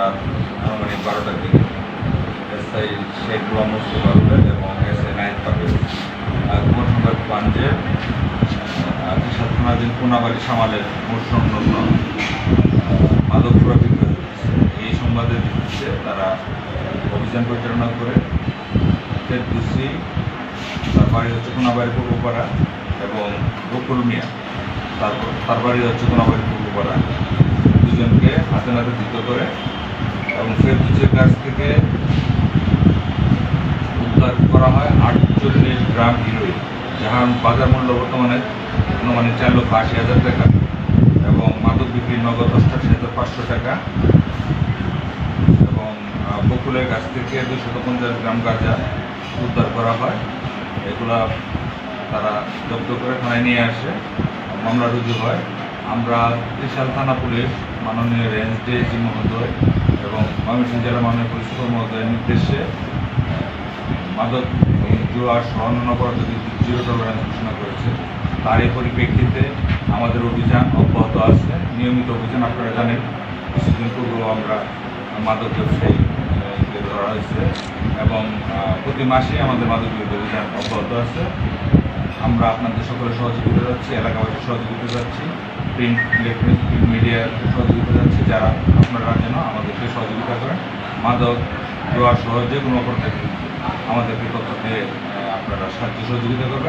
রাত আনুমানিক বারোটার দিকে। এসআই শেখ মুস্তফা এবং এসআই নাইট পাবিল গোপন সংবাদ পান যে আকিসাদ থানাধীন কোনাবাড়ি সামালের মোট সংলগ্ন মাদক বিক্রয় এই সংবাদের ভিত্তিতে তারা অভিযান পরিচালনা করে। ফেরদুসি, তার বাড়ি হচ্ছে কোনাবাড়ি পূর্বপাড়া এবং বকুল তারপর তার বাড়ি হচ্ছে কোনাবাড়ি পূর্বপাড়া। দুজনকে হাতে নাতে যুদ্ধ করে এবং ফেরদুসির কাছ থেকে উদ্ধার করা হয় আটচল্লিশ গ্রাম হিরোইন। যাহার বাজার মূল্য বর্তমানে অনুমানিক চার লক্ষ আশি হাজার টাকা এবং মাদক বিক্রি নগদ অষ্টাশি হাজার পাঁচশো টাকা। এবং বকুলের কাছ থেকে দুশত পঞ্চাশ গ্রাম গাঁজা উদ্ধার করা হয়। এগুলা তারা জব্দ করে থানায় নিয়ে আসে। মামলা রুজু হয়। আমরা ত্রিশাল থানা পুলিশ, মাননীয় রেঞ্জ ডিএসি মহোদয় এবং ময়মনসিংহ জেলা মাননীয় পুলিশ মহোদয়ের নির্দেশে মাদক সহ অন্যান্য অপরাধী জিরো টলারেন্স ঘোষণা করেছে, তারই পরিপ্রেক্ষিতে আমাদের অভিযান অব্যাহত আছে। নিয়মিত অভিযান আপনারা জানেন, কিছুদিন পূর্বেও আমরা মাদক ব্যবসায়ী ধরা হয়েছে এবং প্রতি মাসে আমাদের মাদক অভিযান অব্যাহত আছে। আমরা আপনাদের সকলে সহযোগিতা যাচ্ছি, এলাকাবাসীর সহযোগিতা যাচ্ছি প্রিন্ট ইলেকট্রনিক প্রিন্ট মিডিয়ার সহযোগিতা যাচ্ছি, যারা আপনারা যেন আমাদেরকে সহযোগিতা করেন। মাদক দোয়ার সহজে কোনো অপরাধের বিরুদ্ধে আমাদেরকে তথ্য দিয়ে আপনারা সাহায্য সহযোগিতা করবেন।